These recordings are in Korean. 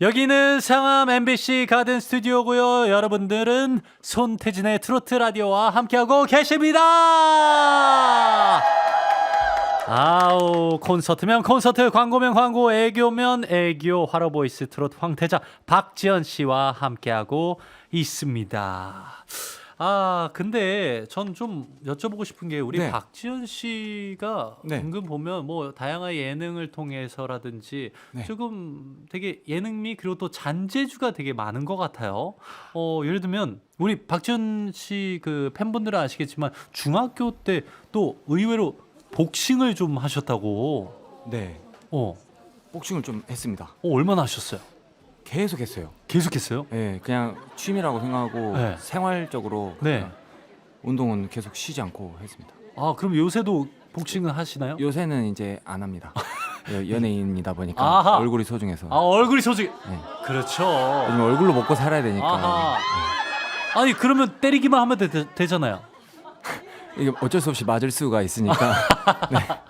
여기는 상암 MBC 가든 스튜디오고요. 여러분들은 손태진의 트로트 라디오와 함께하고 계십니다. 아우 콘서트면 콘서트, 광고면 광고, 애교면 애교, 화로보이스 트로트 황태자 박지연 씨와 함께하고 있습니다. 아 근데 전 좀 여쭤보고 싶은 게 우리 네. 박지연 씨가 네. 은근 보면 뭐 다양한 예능을 통해서라든지 네. 조금 되게 예능미 그리고 또 잔재주가 되게 많은 것 같아요. 어 예를 들면 우리 박지연 씨그 팬분들은 아시겠지만 중학교 때 또 의외로 복싱을 좀 하셨다고. 네. 어, 복싱을 좀 했습니다. 어 얼마나 하셨어요? 계속 했어요. 계속했어요? 네, 그냥 취미라고 생각하고 네. 생활적으로 네. 그냥 운동은 계속 쉬지 않고 했습니다. 아 그럼 요새도 복싱을 하시나요? 요새는 이제 안 합니다. 여- 연예인이다 보니까 아하. 얼굴이 소중해서. 아 얼굴이 소중해. 네. 그렇죠. 요즘 얼굴로 먹고 살아야 되니까. 아하. 아니 그러면 때리기만 하면 되, 되잖아요. 이게 어쩔 수 없이 맞을 수가 있으니까.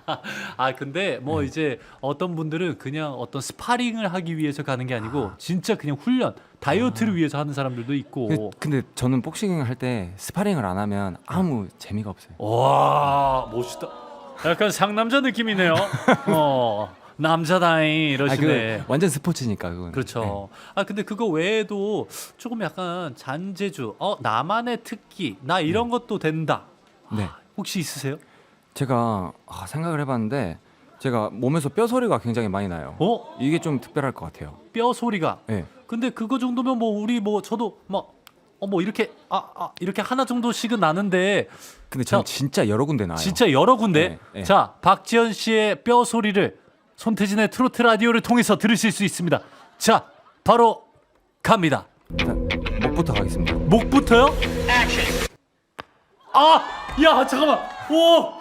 아 근데 뭐 네. 이제 어떤 분들은 그냥 어떤 스파링을 하기 위해서 가는 게 아니고 진짜 그냥 훈련 다이어트를 위해서 하는 사람들도 있고. 그- 근데 저는 복싱을 할때 스파링을 안 하면 아무 재미가 없어요. 와 멋있다. 약간 상남자 느낌이네요. 어 남자다잉 아, 이러시네. 그 완전 스포츠니까 그건. 그렇죠. 아 근데 그거 외에도 조금 약간 잔재주 어 나만의 특기 나 이런 것도 된다 네. 네. 혹시 있으세요 제가 아, 생각을 해봤는데 제가 몸에서 뼈 소리가 굉장히 많이 나요. 어 이게 좀 특별할 것 같아요. 뼈 소리가 네. 근데 그거 정도면 뭐 우리 뭐 저도 막 어 뭐 이렇게 아, 아 이렇게 하나 정도씩은 나는데 근데 저는 자, 진짜 여러 군데 나요. 진짜 여러 군데 네, 네. 자 박지현 씨의 뼈 소리를 손태진의 트로트 라디오를 통해서 들으실 수 있습니다 자 바로 갑니다 일단 목부터 가겠습니다. 목부터요 아 야 잠깐만 오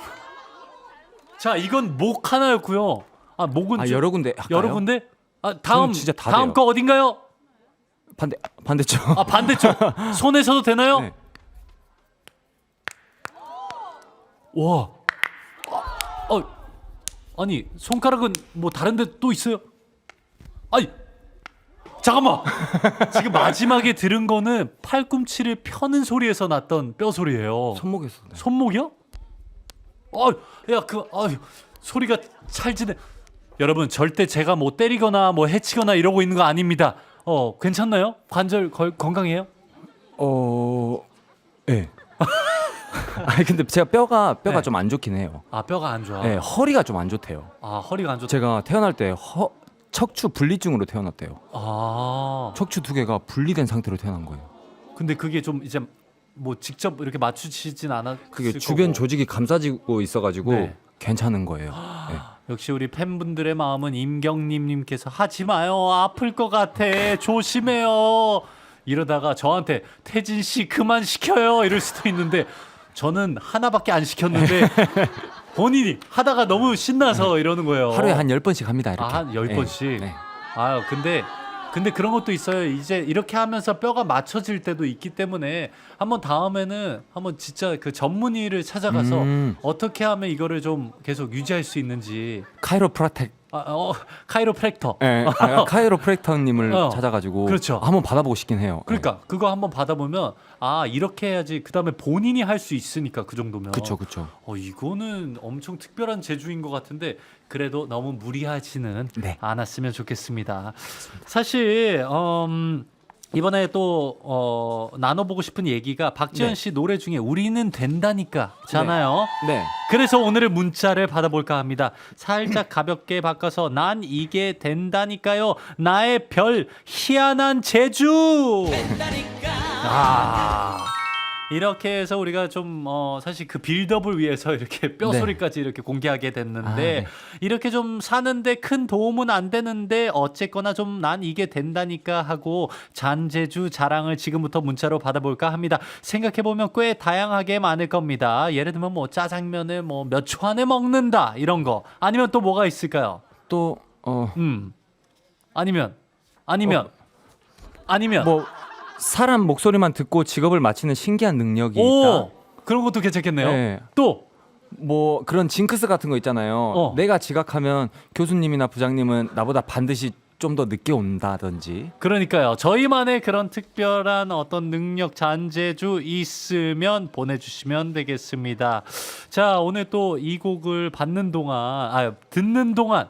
자 이건 목 하나였고요 아 목은 아 좀- 여러 군데 할까요? 여러 군데 아 다음 저는 진짜 다 다음 돼요. 거 어딘가요 반대 반대쪽. 아 반대쪽 손에서도 되나요 네. 와. 아, 어, 아니 손가락은 뭐 다른 데 또 있어요? 아니 잠깐만 지금 마지막에 들은 거는 팔꿈치를 펴는 소리에서 났던 뼈 소리예요. 손목에서. 네. 손목이요? 어, 야그 아유 소리가 찰지네. 여러분 절대 제가 뭐 때리거나 뭐 해치거나 이러고 있는 거 아닙니다. 어 괜찮나요? 관절 걸, 건강해요? 어. 예. 아니 근데 제가 뼈가 뼈가 네. 좀 안 좋긴 해요. 아 뼈가 안 좋아. 네, 허리가 좀 안 좋대요. 아 허리가 안 좋다. 제가 태어날 때 허, 척추 분리증으로 태어났대요. 아 척추 두 개가 분리된 상태로 태어난 거예요. 근데 그게 좀 이제 뭐 직접 이렇게 맞추시진 않았. 그게 주변 조직이 감싸지고 있어가지고 네. 괜찮은 거예요. 네. 역시 우리 팬분들의 마음은 임경님님께서 하지 마요 아플 것 같아 조심해요 이러다가 저한테 태진 씨 그만 시켜요 이럴 수도 있는데 저는 하나밖에 안 시켰는데 본인이 하다가 너무 신나서 이러는 거예요. 하루에 한 열 번씩 합니다. 이렇게. 아, 한열 네. 번씩? 네. 아 근데 근데 그런 것도 있어요. 이제 이렇게 하면서 뼈가 맞춰질 때도 있기 때문에 한번 다음에는 한번 진짜 그 전문의를 찾아가서 음. 어떻게 하면 이거를 좀 계속 유지할 수 있는지 카이로프라텍 아, 어, 카이로프랙터. 예, 아, 카이로프랙터님을 어. 찾아가지고 그렇죠. 한번 받아보고 싶긴 해요. 그러니까 그거 한번 받아보면 아 이렇게 해야지 그 다음에 본인이 할 수 있으니까 그 정도면. 그렇죠, 그렇죠. 어 이거는 엄청 특별한 재주인 것 같은데 그래도 너무 무리하지는 네. 않았으면 좋겠습니다. 사실 음, 이번에 또 어, 나눠보고 싶은 얘기가 박지현 네. 씨 노래 중에 우리는 된다니까잖아요. 네. 그래서 오늘의 문자를 받아볼까 합니다. 살짝 가볍게 바꿔서 난 이게 된다니까요. 나의 별 희한한 재주. 아. 이렇게 해서 우리가 좀 어, 사실 그 빌드업을 위해서 이렇게 뼈 네. 소리까지 이렇게 공개하게 됐는데 아, 네. 이렇게 좀 사는데 큰 도움은 안 되는데 어쨌거나 좀 난 이게 된다니까 하고 잔재주 자랑을 지금부터 문자로 받아볼까 합니다. 생각해 보면 꽤 다양하게 많을 겁니다. 예를 들면 뭐 짜장면을 뭐 몇 초 안에 먹는다 이런 거 아니면 또 뭐가 있을까요? 또 어, 음 아니면 아니면 아니면 뭐 사람 목소리만 듣고 직업을 맞히는 신기한 능력이 있다. 오 그런 것도 괜찮겠네요. 네. 또 뭐 그런 징크스 같은 거 있잖아요. 어. 내가 지각하면 교수님이나 부장님은 나보다 반드시 좀 더 늦게 온다든지 그러니까요. 저희만의 그런 특별한 어떤 능력 잔재주 있으면 보내주시면 되겠습니다. 자, 오늘 또 이 곡을 받는 동안, 아, 듣는 동안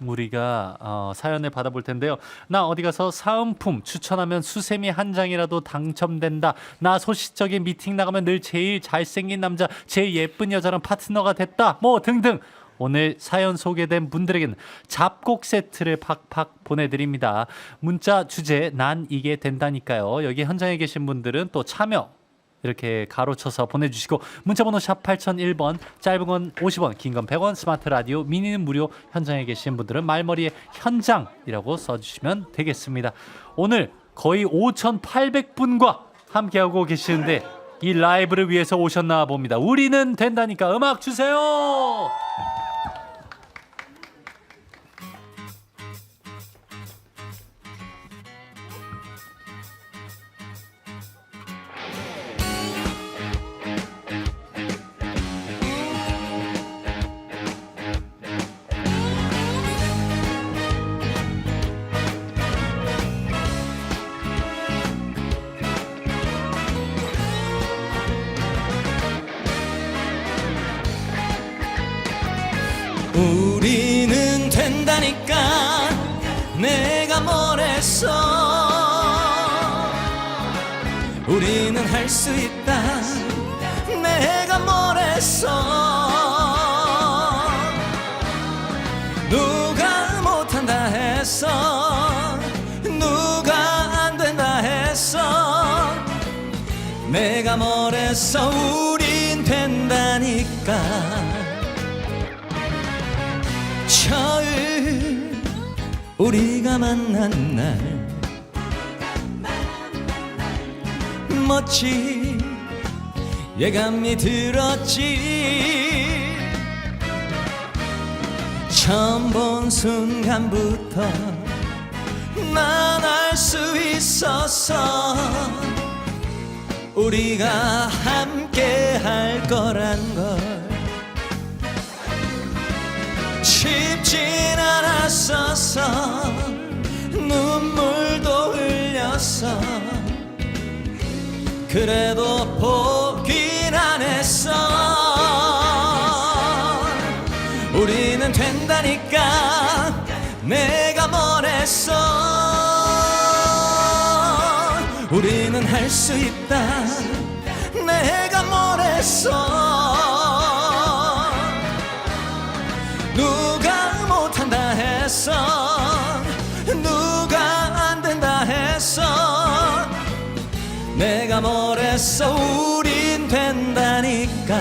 우리가 어, 사연을 받아볼 텐데요. 나 어디 가서 사은품 추천하면 수세미 한 장이라도 당첨된다. 나 소시적인 미팅 나가면 늘 제일 잘생긴 남자, 제일 예쁜 여자랑 파트너가 됐다. 뭐 등등. 오늘 사연 소개된 분들에게는 잡곡 세트를 팍팍 보내드립니다. 문자 주제 난 이게 된다니까요. 여기 현장에 계신 분들은 또 참여 이렇게 가로쳐서 보내주시고 문자번호 샵 8001번 짧은 건 50원 긴 건 100원 스마트 라디오 미니는 무료 현장에 계신 분들은 말머리에 현장이라고 써주시면 되겠습니다. 오늘 거의 5,800분과 함께하고 계시는데 이 라이브를 위해서 오셨나 봅니다. 우리는 된다니까 음악 주세요. 된다니까 내가 뭘 했어? 우리는 할 수 있다. 내가 뭘 했어? 누가 못한다 했어? 누가 안 된다 했어? 내가 뭘 했어? 우린 된다니까 만난 날. 멋진 예감이 들었지. 처음 본 순간부터 난 알 수 있었어 우리가 함께 할 거란 걸. 쉽진 않았었어 눈물도 흘렸어. 그래도 포기는 안 했어. 우리는 된다니까 내가 뭘 했어. 우리는 할 수 있다. 내가 뭘 했어 뭘 했어 우린 된다니까.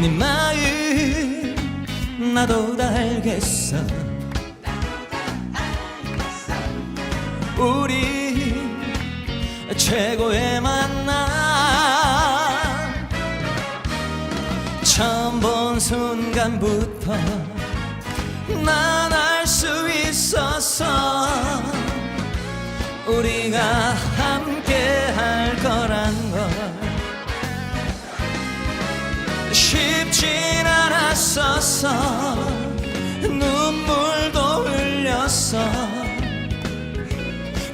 네 마음 나도 다 알겠어. 우리 최고의 만남. 처음 본 순간부터 난 알 수 있었어 우리가 함께 할 거란 걸. 쉽진 않았었어 눈물도 흘렸어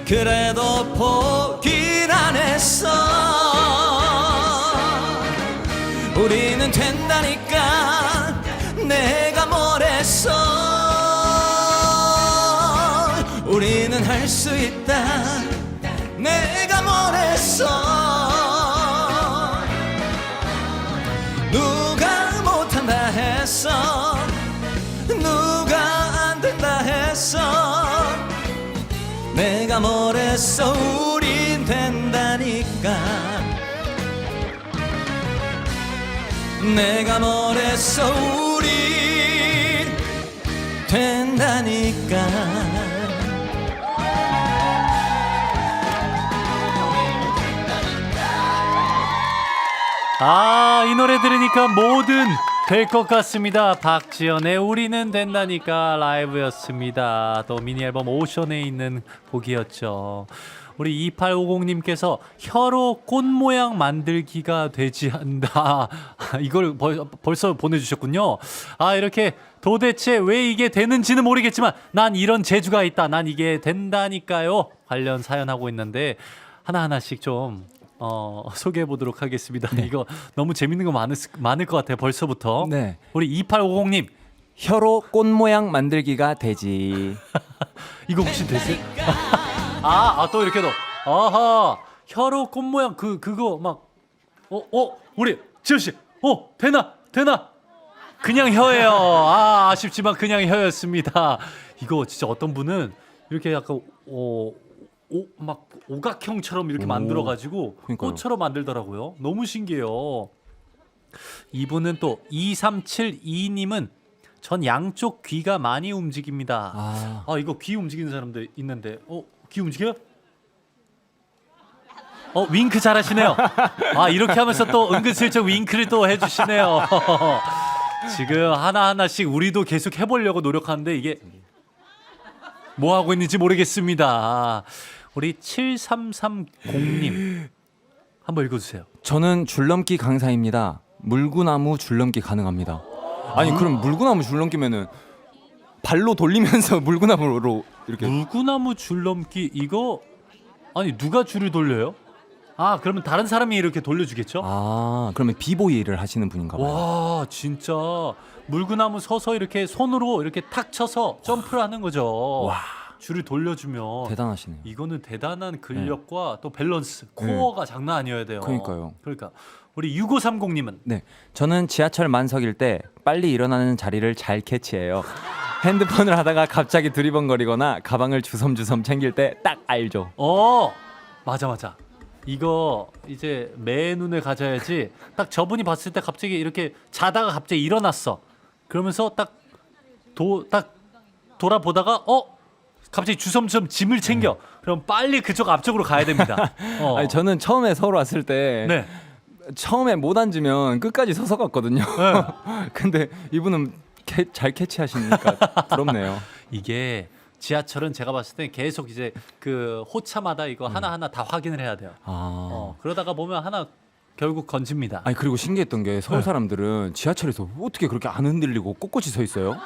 그래도 포기는 안 했어 우리는 된다니까 내가 뭘 했어? 우리는 할 수 있다. 내가 뭘 했어 내가 뭘 했어 우린 된다니까 아, 이 노래 들으니까 모든 될 것 같습니다. 박지연의 우리는 된다니까 라이브였습니다. 또 미니 앨범 오션에 있는 곡이었죠. 우리 2850님께서 혀로 꽃 모양 만들기가 되지 않다. 이걸 벌, 벌써 보내주셨군요. 아 이렇게 도대체 왜 이게 되는지는 모르겠지만 난 이런 재주가 있다. 난 이게 된다니까요. 관련 사연 하고 있는데 하나 하나씩 좀 어, 소개해 보도록 하겠습니다. 이거 너무 재밌는 거 많을, 많을 것 같아요. 벌써부터. 네. 우리 2850님 혀로 꽃 모양 만들기가 되지. 이거 혹시 되세요? 아, 아, 또 이렇게 도 아하. 혀로 꽃 모양 그 그거 막 어, 어, 우리 지현 씨. 어, 되나? 되나? 그냥 혀예요. 아, 아쉽지만 그냥 혀였습니다. 이거 진짜 어떤 분은 이렇게 약간 어, 오, 막 오각형처럼 이렇게 오, 만들어 가지고 그러니까요. 꽃처럼 만들더라고요. 너무 신기해요. 이분은 또 2372님은 전 양쪽 귀가 많이 움직입니다. 아, 아 이거 귀 움직이는 사람들 있는데 어 귀 움직여요? 어 윙크 잘하시네요. 아 이렇게 하면서 또 은근슬쩍 윙크를 또 해주시네요. 지금 하나 하나씩 우리도 계속 해보려고 노력하는데 이게 뭐 하고 있는지 모르겠습니다. 우리 7330님 한번 읽어주세요. 저는 줄넘기 강사입니다. 물구나무 줄넘기 가능합니다. 아니 그럼 물구나무 줄넘기면은 발로 돌리면서 물구나무로 이렇게 물구나무 줄넘기 이거 아니 누가 줄을 돌려요? 아 그러면 다른 사람이 이렇게 돌려주겠죠? 아 그러면 비보이를 하시는 분인가 봐요. 와 진짜 물구나무 서서 이렇게 손으로 이렇게 탁 쳐서 점프를 하는 거죠. 와. 줄을 돌려주면 대단하시네요. 이거는 대단한 근력과 또 밸런스, 코어가 장난 아니어야 돼요. 그러니까요. 그러니까 우리 6530님은 네, 저는 지하철 만석일 때 빨리 일어나는 자리를 잘 캐치해요. 핸드폰을 하다가 갑자기 두리번거리거나 가방을 주섬주섬 챙길 때 딱 알죠. 어 맞아 맞아. 이거 이제 매 눈에 가져야지. 딱 저분이 봤을 때 갑자기 이렇게 자다가 갑자기 일어났어. 그러면서 딱 도 딱 돌아보다가 어 갑자기 주섬주섬 짐을 챙겨. 그럼 빨리 그쪽 앞쪽으로 가야 됩니다. 어. 아니 저는 처음에 서울 왔을 때 네. 처음에 못 앉으면 끝까지 서서 갔거든요. 네. 근데 이분은 캐, 잘 캐치하시니까 부럽네요. 이게 지하철은 제가 봤을 때 계속 이제 그 호차마다 이거 하나 하나 다 확인을 해야 돼요. 아. 어, 그러다가 보면 하나 결국 건집니다. 아니 그리고 신기했던 게 서울 네. 사람들은 지하철에서 어떻게 그렇게 안 흔들리고 꼿꼿이 서 있어요?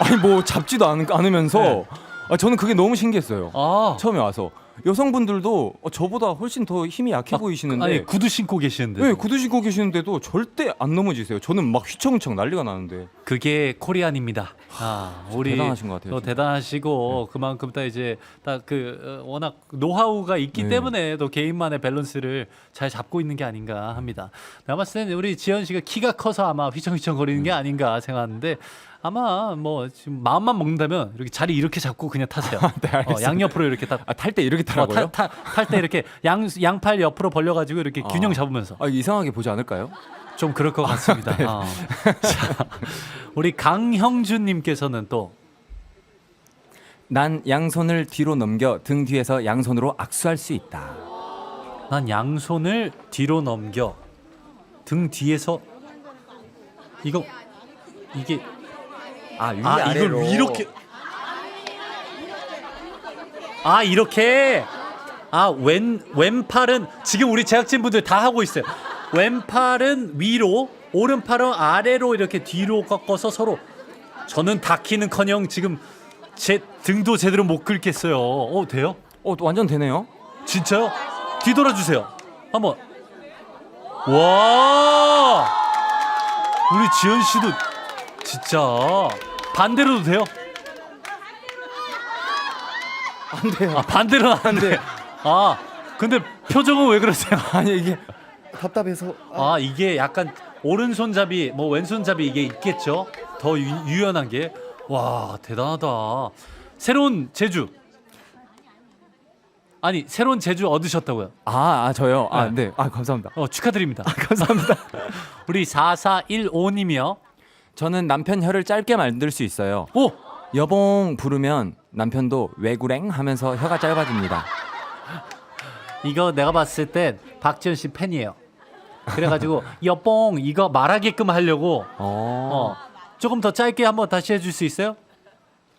아니 뭐 잡지도 않, 않으면서 네. 아, 저는 그게 너무 신기했어요. 아, 처음에 와서 여성분들도 어, 저보다 훨씬 더 힘이 약해 보이시는데 아니 구두 신고 계시는데. 네, 구두 신고 계시는데도 절대 안 넘어지세요. 저는 막 휘청휘청 난리가 나는데. 그게 코리안입니다. 아, 우리 대단하신 것 같아요, 또 진짜. 대단하시고 그만큼 또 이제 딱 그 워낙 노하우가 있기 네. 때문에 또 개인만의 밸런스를 잘 잡고 있는 게 아닌가 합니다. 봤을 때는 우리 지현 씨가 키가 커서 아마 휘청휘청 거리는 게 음. 아닌가 생각하는데 아마 뭐 지금 마음만 먹는다면 이렇게 자리 이렇게 잡고 그냥 타세요. 네, 어, 알겠습니다. 양옆으로 이렇게 딱 아, 탈 때 이렇게 타라고요? 탈 때 이렇게 양 양팔 옆으로 벌려가지고 이렇게 아. 균형 잡으면서 아, 이상하게 보지 않을까요? 좀 그럴 것 같습니다. 네. 어. 자, 우리 강형준님께서는 또 난 양손을 뒤로 넘겨 등 뒤에서 양손으로 악수할 수 있다. 난 양손을 뒤로 넘겨 등 뒤에서 이거 이게 아, 위 아 이걸 이렇게 아 이렇게 아 왼 왼팔은 지금 우리 제작진분들 다 하고 있어요. 왼팔은 위로 오른팔은 아래로 이렇게 뒤로 꺾어서 서로 저는 닿기는커녕 지금 제 등도 제대로 못 긁겠어요. 어 돼요? 어, 또 완전 되네요. 진짜요? 뒤돌아 주세요. 한번. 와! 우리 지현 씨도 진짜 반대로도 돼요? 안 돼요. 아, 반대로는 안 돼. 아, 근데 표정은 왜 그러세요? 아니 이게 답답해서 아, 이게 약간 오른손잡이, 뭐 왼손잡이 이게 있겠죠? 더 유, 유연한 게. 와, 대단하다. 새로운 제주. 아니, 새로운 제주 얻으셨다고요? 아, 아 저요. 아, 네. 네. 아, 감사합니다. 어, 축하드립니다. 감사합니다. 우리 4415님이요. 저는 남편 혀를 짧게 만들 수 있어요. 오! 여봉 부르면 남편도 왜구랭 하면서 혀가 짧아집니다. 이거 내가 봤을 땐 박지현 씨 팬이에요. 그래가지고 여봉 이거 말하게끔 하려고 어. 어 조금 더 짧게 한번 다시 해줄 수 있어요?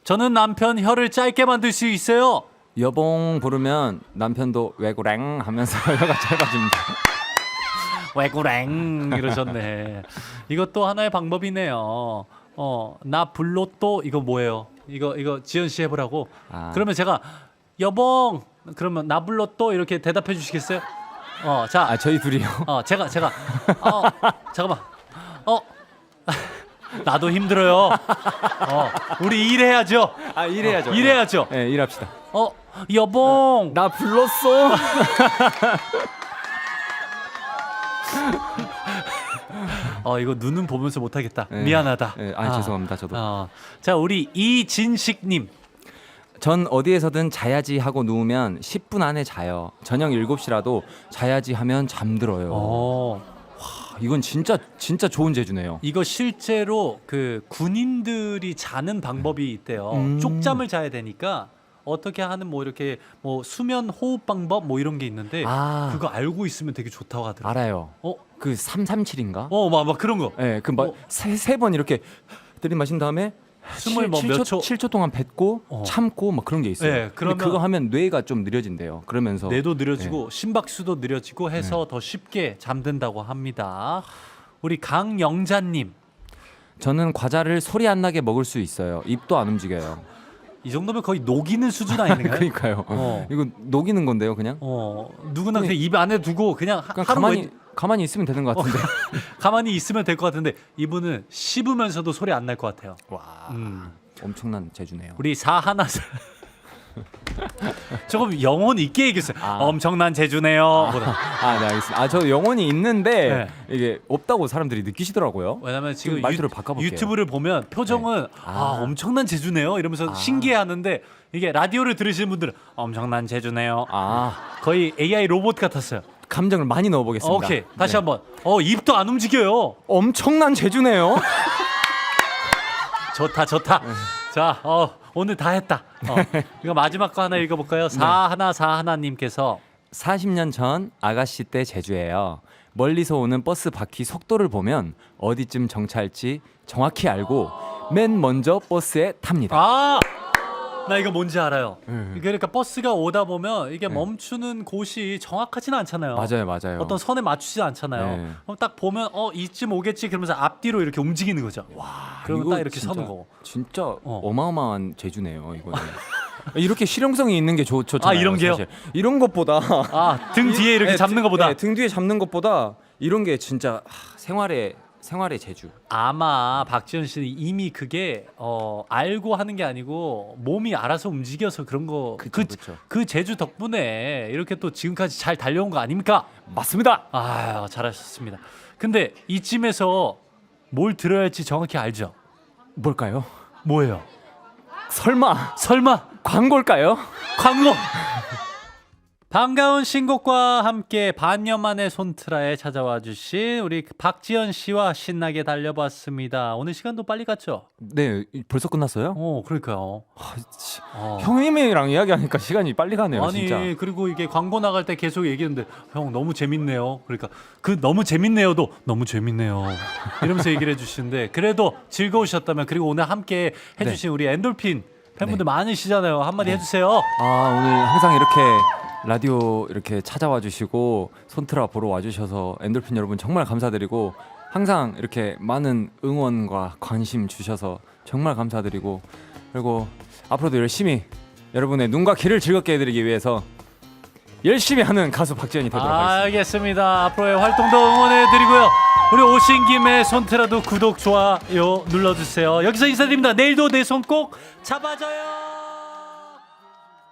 저는 남편 혀를 짧게 만들 수 있어요. 여봉 부르면 남편도 왜구랭 하면서 혀가 짧아집니다. 왜구랭 이러셨네. 이것도 하나의 방법이네요. 어, 나 불로또 이거 뭐예요? 이거 이거 지연 씨 해보라고. 아. 그러면 제가 여봉 그러면 나 불로또 이렇게 대답해 주시겠어요? 어, 자, 아 저희 둘이요. 어, 제가 제가 어, 잠깐만. 어, 나도 힘들어요. 어, 우리 일해야죠. 아 일해야죠. 어, 일해야죠. 네, 일합시다. 어, 여봉. 나 불렀어. 어, 이거 눈은 보면서 못하겠다. 네. 미안하다. 네, 아, 죄송합니다, 저도. 어, 자, 우리 이진식님. 전 어디에서든 자야지 하고 누우면 10분 안에 자요. 저녁 7시라도 자야지 하면 잠들어요. 어, 아, 이건 진짜 진짜 좋은 재주네요. 이거 실제로 그 군인들이 자는 방법이 있대요. 음. 쪽잠을 자야 되니까 어떻게 하는 뭐 이렇게 뭐 수면 호흡 방법 뭐 이런 게 있는데 아. 그거 알고 있으면 되게 좋다고 하더라고요. 알아요. 어, 그 337인가? 어, 막, 막 그런 거. 예, 어. 그막세 번 이렇게 들이마신 다음에 숨을 뭐몇 초? 7초 동안 뱉고 어. 참고 막 그런 게 있어요. 네, 근데 그러면- 그거 하면 뇌가 좀 느려진대요. 그러면서 뇌도 네. 느려지고 심박수도 느려지고 해서 더 쉽게 잠든다고 합니다. 우리 강영자님 저는 과자를 소리 안 나게 먹을 수 있어요. 입도 안 움직여요. 이 정도면 거의 녹이는 수준 아닌가요? 그러니까요. 어. 이거 녹이는 건데요, 그냥. 어 누구나 그냥 입 안에 두고 그냥 하- 그냥 하루 가만히 왼- 가만히 있으면 되는 것 같은데. 가만히 있으면 될 것 같은데 이분은 씹으면서도 소리 안 날 것 같아요. 와, 음. 엄청난 재주네요. 우리 사하나 조금 영혼 있게 얘기했어요. 아. 엄청난 재주네요. 보다. 아, 네, 알겠습니다. 아, 저 영혼이 있는데 네. 이게 없다고 사람들이 느끼시더라고요. 왜냐면 지금 좀 말투를 유, 바꿔볼게요. 유튜브를 보면 표정은 아. 아. 엄청난 재주네요 이러면서 아. 신기해하는데 이게 라디오를 들으시는 분들은 엄청난 재주네요. 아, 거의 AI 로봇 같았어요. 감정을 많이 넣어보겠습니다. 오케이 다시 네. 한번. 어 입도 안 움직여요. 엄청난 재주네요. 좋다 좋다. 네. 자, 어, 오늘 다 했다. 어, 이거 마지막 거 하나 네. 읽어볼까요? 사 하나 사 하나님께서 40년 전 아가씨 때 제주예요. 멀리서 오는 버스 바퀴 속도를 보면 어디쯤 정차할지 정확히 알고 맨 먼저 버스에 탑니다. 아, 나 이거 뭔지 알아요. 네. 그러니까 버스가 오다 보면 이게 멈추는 곳이 정확하지는 않잖아요. 맞아요, 맞아요. 어떤 선에 맞추지 않잖아요. 네. 그럼 딱 보면 어 이쯤 오겠지 그러면서 앞뒤로 이렇게 움직이는 거죠. 와, 그러면 이거 딱 이렇게 진짜- 서는 거고. 진짜 어. 어. 마어마한 재주네요, 이거는. 이렇게 실용성이 있는 게 좋, 좋잖아요. 아, 이런 게요? 사실. 이런 것보다 아, 등 뒤에 이렇게 네, 잡는 등- 것보다 네, 등 뒤에 잡는 것보다 이런 게 진짜 하, 생활의 생활의 재주. 아마 박지현 씨는 이미 그게 어 알고 하는 게 아니고 몸이 알아서 움직여서 그런 거 그쵸, 그, 그쵸. 그 제주 덕분에 이렇게 또 지금까지 잘 달려온 거 아닙니까? 맞습니다. 아 잘하셨습니다. 근데 이쯤에서 뭘 들어야 할지 정확히 알죠? 뭘까요? 뭐예요? 설마 설마 광고일까요? 광고! 반가운 신곡과 함께 반년 만에 손트라에 찾아와 주신 우리 박지현 씨와 신나게 달려봤습니다. 오늘 시간도 빨리 갔죠? 네, 이- 벌써 끝났어요? 어, 그러니까요. 아, 치- 어. 형님이랑 이야기하니까 시간이 빨리 가네요, 아니 진짜. 그리고 이게 광고 나갈 때 계속 얘기했는데 형 너무 재밌네요. 그러니까 그 너무 재밌네요도 너무 재밌네요. 이러면서 얘기를 해주시는데 그래도 즐거우셨다면 그리고 오늘 함께 해주신 우리 엔돌핀 팬분들 많으시잖아요. 한마디 해주세요. 아 오늘 항상 이렇게 라디오 이렇게 찾아와 주시고 손트라 보러 와주셔서 엔돌핀 여러분 정말 감사드리고 항상 이렇게 많은 응원과 관심 주셔서 정말 감사드리고 그리고 앞으로도 열심히 여러분의 눈과 귀를 즐겁게 해드리기 위해서 열심히 하는 가수 박지현이 되도록 하겠습니다. 알겠습니다. 앞으로의 활동도 응원해드리고요. 우리 오신 김에 손트라도 구독 좋아요 눌러주세요. 여기서 인사드립니다. 내일도 내 손 꼭 잡아줘요.